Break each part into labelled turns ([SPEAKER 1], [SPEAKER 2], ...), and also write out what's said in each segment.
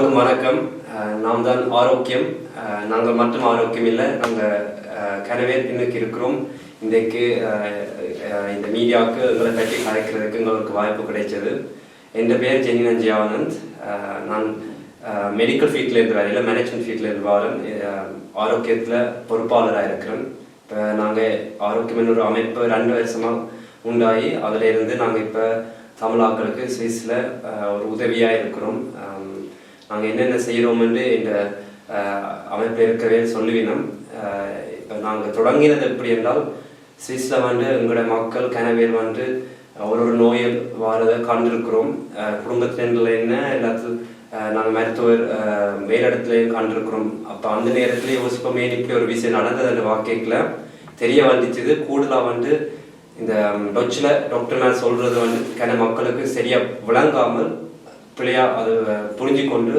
[SPEAKER 1] எல்லோருக்கும் வணக்கம். நாம் தான் ஆரோக்கியம். நாங்கள் மட்டும் ஆரோக்கியம் இல்லை நாங்கள் கனவே இன்னைக்கு இருக்கிறோம். இன்றைக்கு இந்த மீடியாவுக்கு எங்களை பற்றி கலைக்கிறதுக்கு எங்களுக்கு வாய்ப்பு கிடைச்சது என் பேர் ஜெனி ஜியானந்த் நான் மெடிக்கல் ஃபீல்டில் இருந்து வரையில் மேனேஜ்மெண்ட் ஃபீல்டில் இருந்து வரேன். ஆரோக்கியத்தில் பொறுப்பாளராக இருக்கிறேன். இப்போ நாங்கள் ஆரோக்கியம் ஒரு அமைப்பு ரெண்டு வருஷமாக உண்டாகி அதில் இருந்து நாங்கள் இப்போ தமிழாக்களுக்கு சுவிஸில் ஒரு உதவியாக இருக்கிறோம். நாங்கள் என்னென்ன செய்கிறோம்னு இந்த அமைப்பில் இருக்கவே சொல்லுவினோம் இப்போ நாங்கள் தொடங்கினது எப்படி என்றால் சுவிஸில் வந்து எங்களோட மக்கள் கனவேல் வந்து ஒரு ஒரு நோயை வாரதை கண்டிருக்கிறோம். குடும்பத்தினரில் என்ன எல்லாத்துக்கும் நாங்கள் மருத்துவர் அஹ், மேலிடத்துலையும் கண்டிருக்கிறோம். அப்போ அந்த நேரத்துல யோசிப்போமே இப்படி ஒரு விஷயம் நடந்தது அந்த வாக்கைக்குள்ள தெரிய வந்துச்சுது கூடுதலாக வந்து இந்த டொச்சில் டாக்டர் நான் சொல்றது வந்து கன மக்களுக்கு சரியாக விளங்காமல் பிள்ளையா அது புரிஞ்சு கொண்டு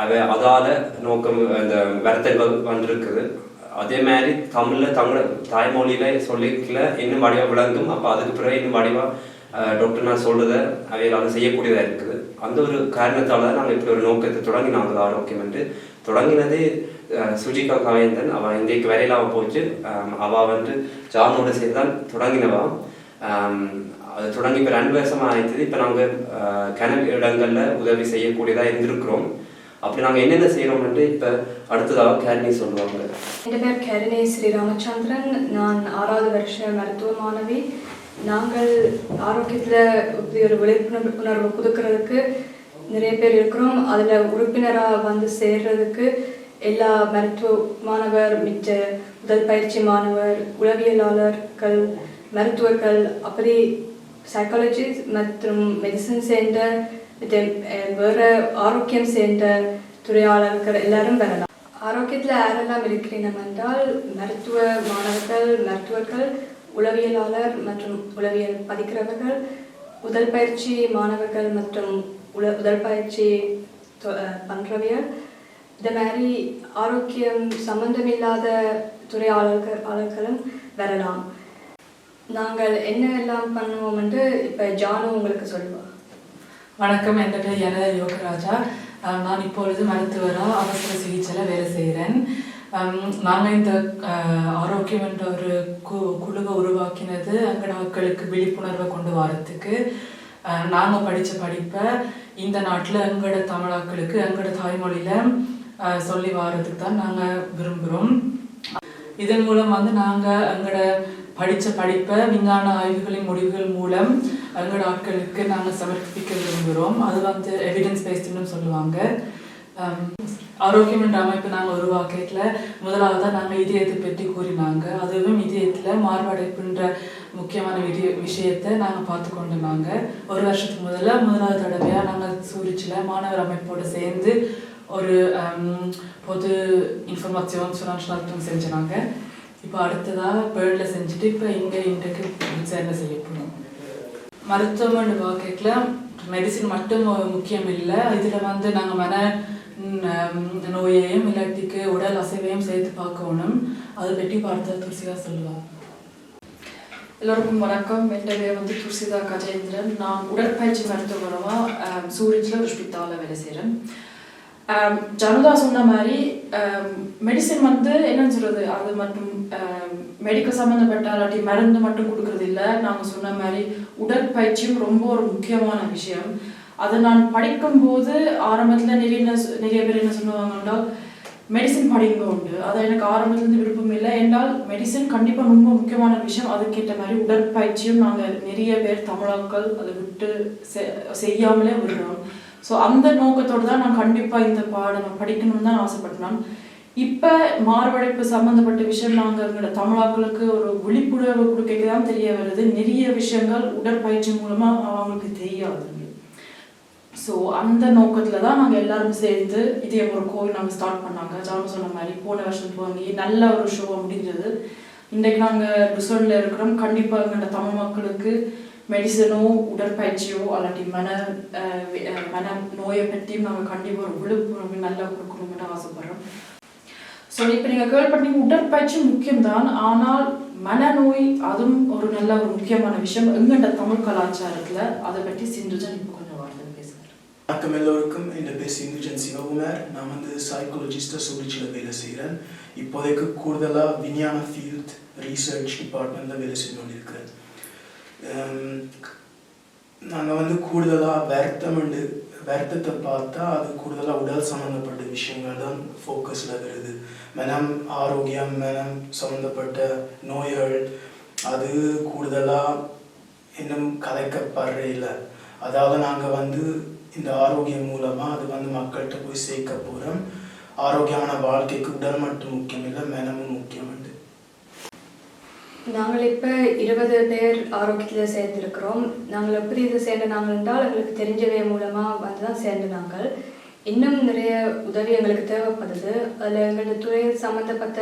[SPEAKER 1] அவ அதால நோக்கம் அந்த வரத்தல்கள் வந்திருக்குது. அதே மாதிரி தமிழ்ல தமிழ் தாய்மொழியில சொல்லிக்கல இன்னும் வடிவா விளங்கும். அப்ப அதுக்கு பிறகு இன்னும் வடிவா டாக்டர் நான் சொல்றத அதை செய்யக்கூடியதா இருக்குது. அந்த ஒரு காரணத்தால தான் நாங்கள் இப்படி ஒரு நோக்கத்தை தொடங்கி நாங்கள் ஆரோக்கியம் என்று. தொடங்கினது சுஜிகா காவேந்தன் அவன் இன்றைக்கு வரையில அவன் போச்சு. அவள் அவ வந்து ஜாமோட சேர்ந்து தான் தொடங்கினவா தொடர்ந்து இப்போ ரெண்டு வருஷமாக ஆயிடுச்சு. இப்போ நாங்கள் கிணறு இடங்களில் உதவி செய்யக்கூடியதாக இருந்திருக்கிறோம். அப்படி நாங்கள் என்னென்ன செய்கிறோம்னு இப்போ அடுத்ததாக கேரணி சொல்லுவாங்க.
[SPEAKER 2] என் பேர் கேரணி ஸ்ரீ ராமச்சந்திரன். நான் ஆறாவது வருஷ மருத்துவ மாணவி நாங்கள் ஆரோக்கியத்தில் இப்படி ஒரு விழிப்புணர்வு உணர்வு கொடுக்கறதுக்கு நிறைய பேர் இருக்கிறோம். அதில் உறுப்பினராக வந்து சேர்றதுக்கு எல்லா மருத்துவ மாணவர் மிச்ச உடல் பயிற்சி மாணவர் உளவியலாளர்கள் மருத்துவர்கள் அப்படி சைக்காலஜி மற்றும் மெடிசன் சேர்ந்த வேறு ஆரோக்கியம் சேர்ந்த துறையாளர்கள் எல்லாரும் வரலாம். ஆரோக்கியத்தில் யாரெல்லாம் இருக்கிறீங்க என்றால் மருத்துவ மாணவர்கள் மருத்துவர்கள் உளவியலாளர் மற்றும் உளவியல் படிக்கிறவர்கள் உடல் பயிற்சி மாணவர்கள் மற்றும் உல உடல் பயிற்சி தொ- eh, இந்த மாதிரி ஆரோக்கியம் சம்பந்தமில்லாத துறையாளர்கள் ஆளர்களும் வரலாம். நாங்கள் என்ன எல்லாம் பண்ணுவோம் என்று இப்போ ஜானு உங்களுக்கு சொல்லுவா
[SPEAKER 3] வணக்கம் என் பேர் என யோகராஜா. நான் இப்பொழுது மருத்துவராக அவசர சிகிச்சையில் வேலை செய்கிறேன் நாங்கள் இந்த ஆரோக்கியம் என்ற ஒரு கு குழுவை உருவாக்கினது அங்கட மக்களுக்கு விழிப்புணர்வை கொண்டு வரத்துக்கு. நாங்கள் படித்த படிப்பை இந்த நாட்டில் எங்களோட தமிழாக்களுக்கு எங்களோட தாய்மொழியில் சொல்லி வர்றதுக்கு தான் நாங்கள் விரும்புகிறோம் இதன் மூலம் வந்து நாங்கள் எங்களோட படித்த படிப்பை விஞ்ஞான ஆய்வுகளின் முடிவுகள் மூலம் எங்களோட ஆட்களுக்கு நாங்கள் சமர்ப்பிக்க விரும்புகிறோம். அது வந்து எவிடன்ஸ் பேஸ்டுன்னு சொல்லுவாங்க. Um, ஆரோக்கியம் என்ற அமைப்பு நாங்கள் உருவாக்கல முதலாவதாக நாங்கள் இதயத்தை பற்றி கூறினாங்க. அதுவும் இதயத்தில் மார்படைப்புன்ற முக்கியமான விடி விஷயத்தை நாங்கள் பார்த்து கொண்டு நாங்கள் ஒரு வருஷத்துக்கு முதல்ல முதலாவது தடவையாக நாங்கள் சூரிச்சில் மாணவர் அமைப்போடு சேர்ந்து ஒரு um, பொது இன்ஃபர்மேஷன் சுனான்ஸ்டால்ட்டும் செஞ்சாங்க இப்போ அடுத்ததாக பேர்டில் செஞ்சுட்டு இப்போ இங்கே இன்றைக்கு விசாரணை செய்ய போகிறோம் மருத்துவம்னு பார்க்கல மெடிசின் மட்டும் முக்கியம் இல்லை. இதில் வந்து நாங்கள் மன நோயையும் இல்லாட்டிக்கு உடல் அசைவையும் சேர்த்து பார்க்கணும். அதை பற்றி பார்த்தா துர்சிகா சொல்லுவாள்
[SPEAKER 4] எல்லோருக்கும் வணக்கம். என் பேர் வந்து துர்சிதா கஜேந்திரன். நான் உடற்பயிற்சி மருத்துவராக சூரிஜில் ஒரு வேலை செய்கிறேன் ஜனதா சொன்ன மாதிரி மெடிசின் வந்து என்னன்னு சொல்றது? அது மட்டும் மெடிக்கல் சம்மந்தப்பட்ட இல்லாட்டி மருந்து மட்டும் கொடுக்கறது இல்லை. நாங்கள் சொன்ன மாதிரி உடற்பயிற்சியும் ரொம்ப ஒரு முக்கியமான விஷயம். அதை நான் படிக்கும்போது ஆரம்பத்தில் நிறைய நிறைய பேர் என்ன சொல்லுவாங்கன்னா மெடிசின் படிங்க உண்டு. அது எனக்கு ஆரம்பத்துலேருந்து விருப்பம் இல்லை. என்றால் மெடிசின் கண்டிப்பாக ரொம்ப முக்கியமான விஷயம். அதுக்கேற்ற மாதிரி உடற்பயிற்சியும் நாங்கள் நிறைய பேர் தமிழாக்கள் அதை விட்டு செ- செய்யாமலே விடுறோம். ஸோ அந்த நோக்கத்தோடு தான் நான் கண்டிப்பாக இந்த பாடம் படிக்கணும்னு தான் ஆசைப்பட்டேன். இப்போ மார்படைப்பு சம்மந்தப்பட்ட விஷயம் நாங்கள் எங்களோட தமிழாக்களுக்கு ஒரு விழிப்புணர்வு கொடுக்க தான் தெரிய வருது. நிறைய விஷயங்கள் உடற்பயிற்சி மூலமாக அவங்களுக்கு தெரியாது. ஸோ அந்த நோக்கத்தில் தான் நாங்கள் எல்லாரும் சேர்ந்து இதே ஒரு கோவில் நாங்கள் ஸ்டார்ட் பண்ணாங்க. ஜாம சொன்ன மாதிரி போன வருஷம் துவங்கி நல்ல ஒரு ஷோ முடிஞ்சது. இன்றைக்கு நாங்கள் லுசோனில் இருக்கிறோம். கண்டிப்பாக எங்களோட தமிழ் மக்களுக்கு மெடிசனோ உடற்பயிற்சியோ அல்லாட்டி மன மன நோயை பற்றியும் நாங்கள் கண்டிப்பாக ஒரு விழிப்புணர்வு நல்லா கொடுக்கணும்னு ஆசைப்படுறோம். ஸோ இப்போ நீங்கள் கேள்விப்பட்டீங்க உடற்பயிற்சி முக்கியம்தான். ஆனால் மனநோய் அதுவும் ஒரு நல்ல ஒரு முக்கியமான விஷயம். எங்கண்ட தமிழ் கலாச்சாரத்தில் அதை பற்றி சிந்துஜன் இப்போ கொஞ்சம் வார்த்தை பேசுகிறேன்
[SPEAKER 5] வணக்கம் எல்லோருக்கும். என் பேர் சிந்துஜன் சிவகுமார். நான் வந்து சைக்காலஜிஸ்டாக சூழ்ச்சியில் வேலை செய்கிறேன் இப்போதைக்கு கூடுதலாக விஞ்ஞான ஃபீல்ட் ரீசர்ச் டிபார்ட்மெண்ட்டில் வேலை செஞ்சு கொண்டிருக்கிறேன். நாங்கள் வந்து கூடுதலாக வருத்தம்ண்டு வருத்தத்தை பார்த்தா அது கூடுதலாக உடல் சம்மந்தப்பட்ட விஷயங்கள் தான் ஃபோக்கஸில் வருது. மனம் ஆரோக்கியம் மனம் சம்மந்தப்பட்ட நோய்கள் அது கூடுதலாக இன்னும் கலைக்கப்படுற இல்லை அதாவது நாங்கள் வந்து இந்த ஆரோக்கியம் மூலமாக அது வந்து மக்கள்கிட்ட போய் சேர்க்க போகிறோம் ஆரோக்கியமான வாழ்க்கைக்கு உடல் மட்டும் முக்கியம் இல்லை மனமும்
[SPEAKER 2] நாங்கள் இப்போ இருபது பேர் ஆரோக்கியத்தில் சேர்ந்திருக்கிறோம். நாங்கள் எப்படி இது சேர்ந்த நாங்கள் என்றால் எங்களுக்கு தெரிஞ்சவை மூலமாக வந்து தான் சேர்ந்து நாங்கள் இன்னும் நிறைய உதவி எங்களுக்கு தேவைப்படுது. அதில் எங்களோட துறை சம்மந்தப்பட்ட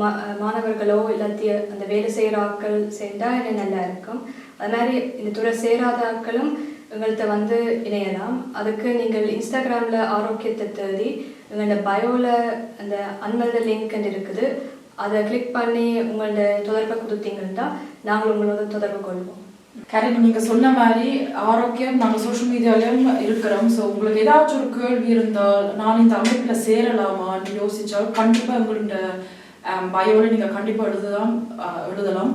[SPEAKER 2] மா மாணவர்களோ இல்லாட்டி அந்த வேலை செய்கிற ஆட்கள் சேர்ந்தால் என்ன நல்லா இருக்கும். அது மாதிரி இந்த துறை சேராத ஆட்களும் எங்கள்கிட்ட வந்து இணையலாம். அதுக்கு நீங்கள் இன்ஸ்டாகிராமில் ஆரோக்கியத்தை தேடி எங்களோட பயோவில் அந்த அன்மல்த லிங்க் இருக்குது. அதை கிளிக் பண்ணி உங்களோட தொடர்பை கொடுத்தீங்கன்னா நாங்கள் உங்களோட தொடர்பு கொள்வோம்.
[SPEAKER 4] கரெக்ட் நீங்க சொன்ன மாதிரி ஆரோக்கியம் நாங்கள் சோஷியல் மீடியாலயும் இருக்கிறோம். ஸோ உங்களுக்கு ஏதாச்சும் ஒரு கேள்வி இருந்தால் நான் இந்த அமைப்பில் சேரலாமான்னு யோசித்தால் கண்டிப்பாக உங்களோட um, பயோட நீங்கள் கண்டிப்பாக எழுதலாம் அஹ், எழுதலாம்.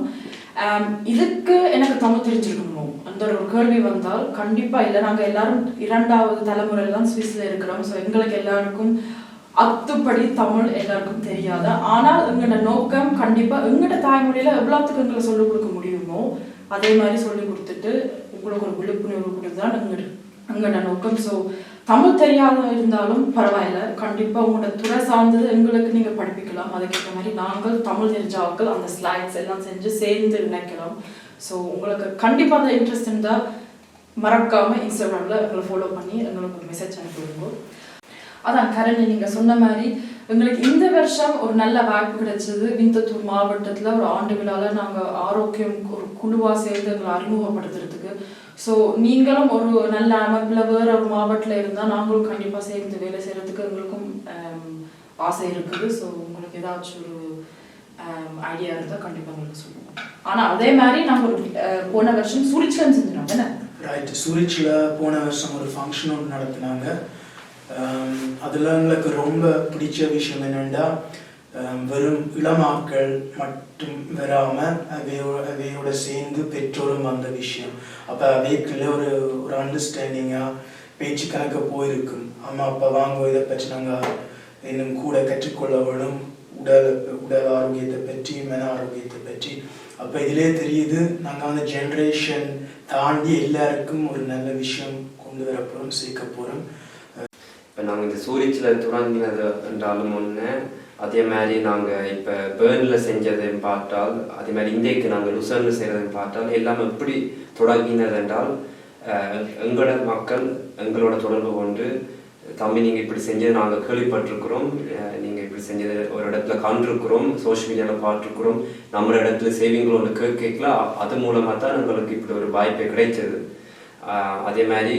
[SPEAKER 4] Um, இதுக்கு எனக்கு தமிழ் தெரிஞ்சிருக்கணும்? அந்த ஒரு கேள்வி வந்தால் கண்டிப்பாக இல்லை. நாங்கள் எல்லாரும் இரண்டாவது தலைமுறையில தான் ஸ்விஸில் இருக்கிறோம். ஸோ எங்களுக்கு எல்லாருக்கும் அத்துப்படி தமிழ் எல்லாருக்கும் தெரியாது? ஆனால் எங்களோட நோக்கம் கண்டிப்பா எங்களோட தாய்மொழியில எவ்வளவுத்துக்கு எங்களை சொல்லிக் கொடுக்க முடியுமோ அதே மாதிரி சொல்லி கொடுத்துட்டு உங்களுக்கு ஒரு விழிப்புணர்வு கொடுத்துதான் எங்களோட எங்களோட நோக்கம். ஸோ தமிழ் தெரியாத இருந்தாலும் பரவாயில்ல. கண்டிப்பா உங்களோட துறை சார்ந்தது எங்களுக்கு நீங்க படிப்பிக்கலாம். அதுக்கேற்ற மாதிரி நாங்கள் தமிழ் தெரிஞ்ச ஆட்கள் அந்த ஸ்லைட்ஸ் எல்லாம் செஞ்சு சேர்ந்து நினைக்கலாம் ஸோ உங்களுக்கு கண்டிப்பா அந்த இன்ட்ரெஸ்ட் இருந்தா மறக்காம இன்ஸ்டாகிராம்ல எங்களை ஃபாலோ பண்ணி எங்களுக்கு ஒரு மெசேஜ் அனுப்பிவிடுவோம் அதான் கரண் நீங்க சொன்ன மாதிரி எங்களுக்கு இந்த வருஷம் ஒரு நல்ல வாய்ப்பு கிடைச்சது. விந்தத்தூர் மாவட்டத்தில் ஒரு ஆண்டு விழாவில் நாங்கள் ஆரோக்கியம் ஒரு குழுவாக சேர்ந்து எங்களை அறிமுகப்படுத்துறதுக்கு. ஸோ நீங்களும் ஒரு நல்ல அமைப்பில் வேற ஒரு மாவட்டத்தில் இருந்தால் நாங்களும் கண்டிப்பாக சேர்ந்து வேலை செய்கிறதுக்கு எங்களுக்கும் ஆசை இருக்குது. ஸோ உங்களுக்கு ஏதாச்சும் ஒரு ஐடியா இருந்தால் கண்டிப்பாக உங்களுக்கு சொல்லுவோம் ஆனால் அதே மாதிரி நாங்கள் ஒரு போன வருஷம் சுரிச்சலம் செஞ்சோம் தானே
[SPEAKER 5] ரைட் சூரிச்சில் போன வருஷம் ஒரு ஃபங்க்ஷன் ஒன்று நடத்தினாங்க. அதில் எங்களுக்கு ரொம்ப பிடிச்ச விஷயம் என்னென்னா வெறும் இளமாக்கள் மட்டும் வராமல் அவையோட அவையோட சேர்ந்து பெற்றோரும் வந்த விஷயம். அப்போ அவைக்குள்ள ஒரு ஒரு அண்டர்ஸ்டாண்டிங்காக பேச்சு கணக்க போயிருக்கும். அம்மா அப்பா வாங்க இதை பற்றி நாங்கள் இன்னும் கூட கற்றுக்கொள்ள வேணும். உடல் உடல் ஆரோக்கியத்தை பற்றி மன ஆரோக்கியத்தை பற்றி. அப்போ இதிலே தெரியுது நாங்கள் வந்து ஜென்ரேஷன் தாண்டி எல்லாருக்கும் ஒரு நல்ல விஷயம் கொண்டு வர போகிறோம் சேர்க்க போகிறோம்
[SPEAKER 1] இப்போ நாங்கள் இந்த சூரிச்சில் தொடங்கினது என்றாலும் ஒன்று அதே மாதிரி நாங்கள் இப்போ பேர்னில் செஞ்சதையும் பார்த்தால் அதே மாதிரி இந்தியக்கு நாங்கள் லுசனில் செய்கிறதையும் பார்த்தால் எல்லாம் எப்படி தொடங்கினது என்றால் எங்களோட மக்கள் எங்களோட தொடர்பு கொண்டு தம்பி நீங்கள் இப்படி செஞ்சது நாங்கள் கேள்விப்பட்டிருக்கிறோம். நீங்கள் இப்படி செஞ்சது ஒரு இடத்துல கண்டிருக்கிறோம். சோஷியல் மீடியாவில் பார்த்துருக்குறோம். நம்ம இடத்துல சேவிங்களை ஒன்று கேட்கல. அது மூலமாக தான் எங்களுக்கு இப்படி ஒரு வாய்ப்பு கிடைச்சது. அதே மாதிரி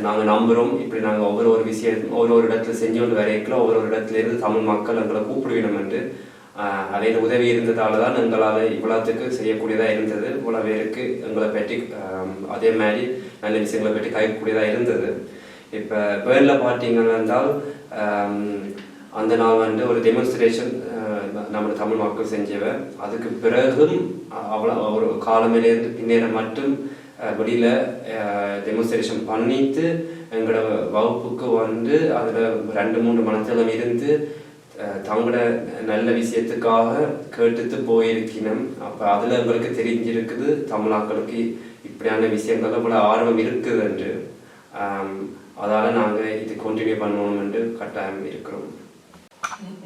[SPEAKER 1] நாங்கள் நம்புகிறோம் இப்படி நாங்கள் ஒவ்வொரு ஒரு விஷயம் ஒரு ஒரு இடத்துல செஞ்சு கொண்டு ஒவ்வொரு ஒரு இடத்துல இருந்து தமிழ் மக்கள் எங்களை கூப்பிடுவிடும் என்று ஆஹ் அவையில் உதவி இருந்ததால தான் எங்களால் இவ்வளோத்துக்கு செய்யக்கூடியதாக இருந்தது. இவ்வளோ பேருக்கு எங்களை பற்றி அதே மாதிரி நல்ல விஷயங்களை பற்றி கைக்கூடியதாக இருந்தது. இப்போ பேரில் பார்த்தீங்கன்னா இருந்தால் அந்த நாள் வந்து ஒரு டெமான்ஸ்ட்ரேஷன் நம்ம தமிழ் மக்கள் செஞ்சவன் அதுக்கு பிறகும் அவ்வளோ ஒரு காலமிலேருந்து பின்னேற மட்டும் வெளியில டெமோன்ஸ்ட்ரேஷன் பண்ணிட்டு எங்களோட வகுப்புக்கு வந்து அதில் ரெண்டு மூன்று மனத்திலும் இருந்து தங்களோட நல்ல விஷயத்துக்காக கேட்டுட்டு போயிருக்கணும் அப்போ அதில் எங்களுக்கு தெரிஞ்சிருக்குது தமிழாக்களுக்கு இப்படியான விஷயங்கள் இவ்வளோ ஆர்வம் இருக்குது என்று. அதால நாங்கள் இது கண்டினியூ பண்ணணும் என்று கட்டாயம் இருக்கிறோம்.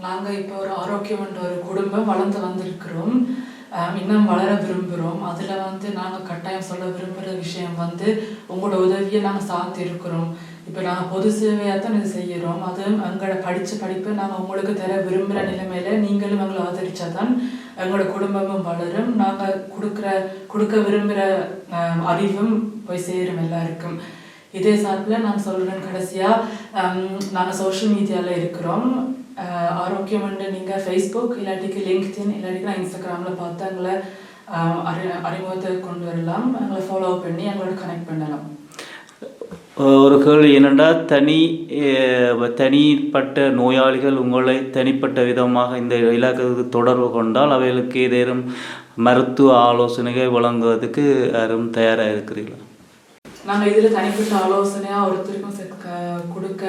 [SPEAKER 3] நாங்கள் இப்போ ஒரு ஆரோக்கியம்ன்ற ஒரு குடும்பம் வளர்ந்து வந்திருக்கிறோம். இன்னும் வளர விரும்புகிறோம். அதில் வந்து நாங்கள் கட்டாயம் சொல்ல விரும்புகிற விஷயம் வந்து உங்களோட உதவியை நாங்கள் சார்ந்து இருக்கிறோம். இப்போ நாங்கள் பொது சேவையாக தான் இது செய்கிறோம். அதுவும் எங்களோட படித்த படிப்பை நாங்கள் உங்களுக்கு தர விரும்புகிற நிலைமையில நீங்களும் எங்களை ஆதரிச்சாதான் எங்களோட குடும்பமும் வளரும். நாங்கள் கொடுக்குற கொடுக்க விரும்புகிற அறிவும் போய் சேரும் எல்லாருக்கும். இதே சார்பில் நான் சொல்கிறேன் கடைசியாக நாங்கள் சோஷியல் மீடியாவில் இருக்கிறோம். ஆரோக்கியம் வந்து நீங்கள் ஃபேஸ்புக் இல்லாட்டிக்கு லிங்க்டின் இல்லாட்டிக்கு இன்ஸ்டாகிராமில் பார்த்து எங்களை அறி அறிமுகத்தை கொண்டு வரலாம் எங்களை ஃபாலோ பண்ணி எங்களோட கனெக்ட் பண்ணலாம்
[SPEAKER 6] ஒரு கேள்வி என்னென்னா தனி தனிப்பட்ட நோயாளிகள் உங்களை தனிப்பட்ட விதமாக இந்த இலாக்கத்துக்கு தொடர்பு கொண்டால் அவைகளுக்கு ஏதேனும் மருத்துவ ஆலோசனைகள் வழங்குவதற்கு யாரும் தயாராக இருக்கிறீர்களா
[SPEAKER 3] நாங்கள் இதில் தனிப்பட்ட ஆலோசனையாக ஒருத்தருக்கும் கொடுக்க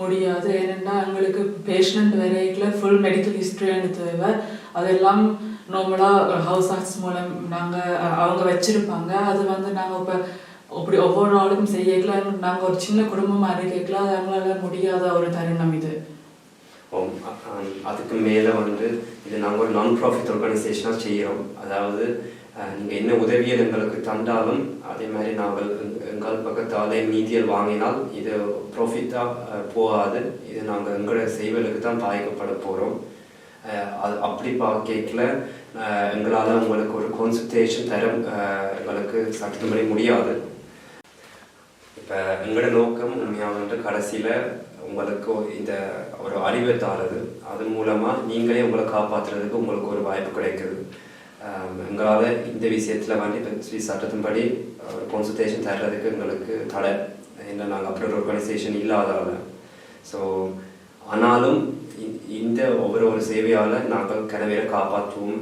[SPEAKER 3] முடியாது. ஏனென்னா எங்களுக்கு பேஷண்ட் வரைக்கில் ஃபுல் மெடிக்கல் ஹிஸ்ட்ரி தேவை. அதெல்லாம் நார்மலாக ஹவுஸ் ஆர்ட்ஸ் மூலம் நாங்கள் அவங்க வச்சுருப்பாங்க. அது வந்து நாங்கள் இப்போ அப்படி ஒவ்வொரு நாளும் செய்யக்கல நாங்கள் ஒரு சின்ன குடும்பமாக இருக்கல அது அவங்களால முடியாத ஒரு தருணம் இது.
[SPEAKER 1] அதுக்கு மேலே வந்து இது நாங்கள் ஒரு நான் ப்ராஃபிட் ஆர்கனைசேஷனாக செய்கிறோம் அதாவது நீங்கள் என்ன உதவியல் எங்களுக்கு தந்தாலும் அதே மாதிரி நாங்கள் எங்கள் பக்கத்தாலே நீதியல் வாங்கினால் இது ப்ராஃபிட்டாக போகாது. இது நாங்கள் எங்களோட செய்வலுக்கு தான் பாதிக்கப்பட போகிறோம் அது அப்படி பார்க்கல எங்களால் உங்களுக்கு ஒரு கான்சன்ட்ரேஷன் தர அஹ், எங்களுக்கு சட்டத்தின்படி முடியாது. இப்போ எங்களோட நோக்கம் உண்மையாக வந்து கடைசியில் உங்களுக்கு இந்த ஒரு அறிவை தாரது. அது மூலமாக நீங்களே உங்களை காப்பாற்றுறதுக்கு உங்களுக்கு ஒரு வாய்ப்பு கிடைக்குது. எங்களால் இந்த விஷயத்தில் வந்து இப்போ ஸ்ரீ சட்டத்தின்படி ஒரு கன்சல்டேஷன் தர்றதுக்கு எங்களுக்கு தடை. என்ன நாங்கள் அப்படி ஒரு ஆர்கனைசேஷன் இல்லாதால ஸோ ஆனாலும் இ- இந்த ஒவ்வொரு ஒரு சேவையால் நாங்கள் கனவேரை காப்பாற்றுவோம்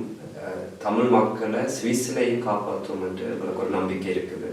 [SPEAKER 1] தமிழ் மக்களை சுவிஸ்லேயும் காப்பாற்றுவோம் என்று எங்களுக்கு ஒரு நம்பிக்கை இருக்குது.